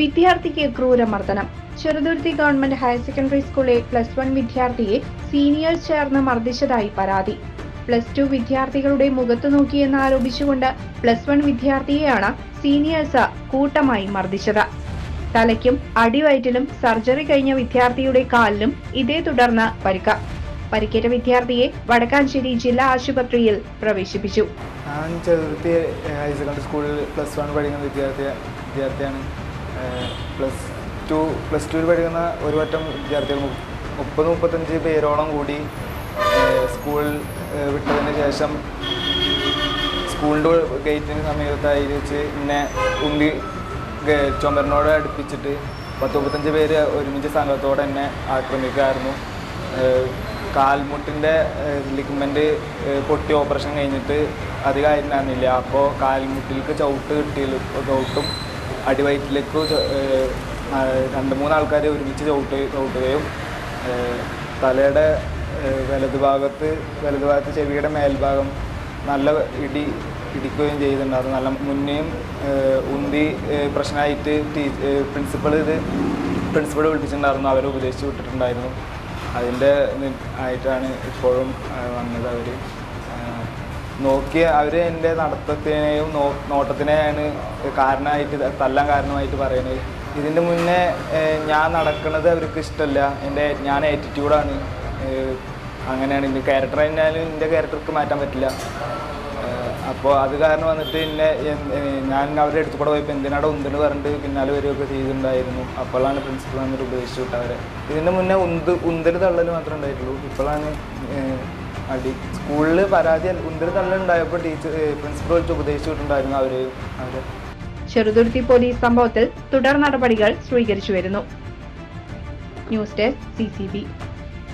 വിദ്യാർത്ഥിക്ക് ക്രൂരമർദ്ദനം. Cheruthuruthy government higher secondary സ്കൂളിലെ പ്ലസ് വൺ വിദ്യാർത്ഥിയെ സീനിയേഴ്സ് ചേർന്ന് മർദ്ദിച്ചതായി പരാതി. പ്ലസ് ടു വിദ്യാർത്ഥികളുടെ മുഖത്തു നോക്കിയെന്ന് ആരോപിച്ചുകൊണ്ട് പ്ലസ് വൺ വിദ്യാർത്ഥിയെയാണ് സീനിയേഴ്സ് കൂട്ടമായി മർദ്ദിച്ചത്. തലയ്ക്കും അടിവയറ്റിലും സർജറി കഴിഞ്ഞ വിദ്യാർത്ഥിയുടെ കാലിലും ഇതേ തുടർന്ന് പരിക്ക. പരിക്കേറ്റ വിദ്യാർത്ഥിയെ വടക്കാഞ്ചേരി ജില്ലാ ആശുപത്രിയിൽ പ്രവേശിപ്പിച്ചു. ഞാൻ ചെറുതുരുത്തി ഹയർ സെക്കൻഡറി സ്കൂളിൽ പ്ലസ് വൺ പഠിക്കുന്ന വിദ്യാർത്ഥി വിദ്യാർത്ഥിയാണ്. പ്ലസ് ടു പ്ലസ് ടുവിൽ പഠിക്കുന്ന ഒരു വട്ടം വിദ്യാർത്ഥികൾ മുപ്പത് മുപ്പത്തഞ്ച് പേരോളം കൂടി സ്കൂൾ വിട്ടതിന് ശേഷം സ്കൂളിന്റെ ഗേറ്റിന് സമീപത്തായി വെച്ച് പിന്നെ ഉന്തി ചുമരനോട് അടുപ്പിച്ചിട്ട് പത്ത് മുപ്പത്തഞ്ച് പേര് ഒരുമിച്ച് സംഘത്തോടെ എന്നെ ആക്രമിക്കുമായിരുന്നു കാൽമുട്ടിന്റെ ലിഗ്മെന്റ് പൊട്ടി ഓപ്പറേഷൻ കഴിഞ്ഞിട്ട് അധികം ആയിരുന്നില്ല. അപ്പോൾ കാൽമുട്ടിലേക്ക് ചവിട്ട് കിട്ടിയ ചവിട്ടും അടിവയറ്റിലേക്ക് രണ്ട് മൂന്ന് ആൾക്കാർ ഒരുമിച്ച് ചവിട്ട് ചവിട്ടുകയും തലയുടെ വലതു ഭാഗത്ത് വലതു ഭാഗത്ത് ചെവിയുടെ മേൽഭാഗം നല്ല ഇടി ഇടിക്കുകയും അത് നല്ല മുന്നേയും ഉന്തി പ്രശ്നമായിട്ട് ടീ പ്രിൻസിപ്പൾ ഇത് പ്രിൻസിപ്പൾ വിളിച്ചിട്ടുണ്ടായിരുന്നു. അവരെ ഉപദേശിച്ച് വിട്ടിട്ടുണ്ടായിരുന്നു. അതിന്റെ ആയിട്ടാണ് ഇപ്പോഴും വന്നത് അവർ നോക്കിയ അവർ എന്റെ നടത്തത്തിനെയും നോ നോട്ടത്തിനെയാണ് കാരണമായിട്ട് തല്ലാൻ കാരണമായിട്ട് പറയുന്നത് ഇതിന്റെ മുന്നേ ഞാൻ നടക്കുന്നത് അവർക്ക് ഇഷ്ടമല്ല എന്റെ ഞാൻ ആറ്റിറ്റ്യൂഡാണ് അങ്ങനെയാണ്. എന്റെ ക്യാരക്ടർ തന്നെയാലും എന്റെ ക്യാരക്ടർക്ക് മാറ്റാൻ പറ്റില്ല. അപ്പോൾ അത് കാരണം വന്നിട്ട് എന്നെ ഞാൻ അവരുടെ അടുത്ത് കൂടെ പോയപ്പോൾ എന്തിനാടെ ഉന്തിന് പറഞ്ഞിട്ട് പിന്നാലെ വരികയൊക്കെ ചെയ്തിട്ടുണ്ടായിരുന്നു. അപ്പോഴാണ് പ്രിൻസിപ്പൾ വന്നിട്ട് ഉപദേശിച്ചു വിട്ടവരെ ഇതിന്റെ മുന്നേ ഉന്ത് ഉന്തൽ തള്ളൽ മാത്രമേ ഉണ്ടായിട്ടുള്ളൂ. ഇപ്പോഴാണ് അടി. സ്കൂളിൽ പരാതി ഉന്തൽ തള്ളുണ്ടായപ്പോൾ ടീച്ചർ പ്രിൻസിപ്പൾ വിളിച്ച് ഉപദേശിച്ചിട്ടുണ്ടായിരുന്നു അവർ അവർ ചെറുതുരുത്തി പോലീസ് സംഭവത്തിൽ തുടർ നടപടികൾ സ്വീകരിച്ചു വരുന്നു. News desk C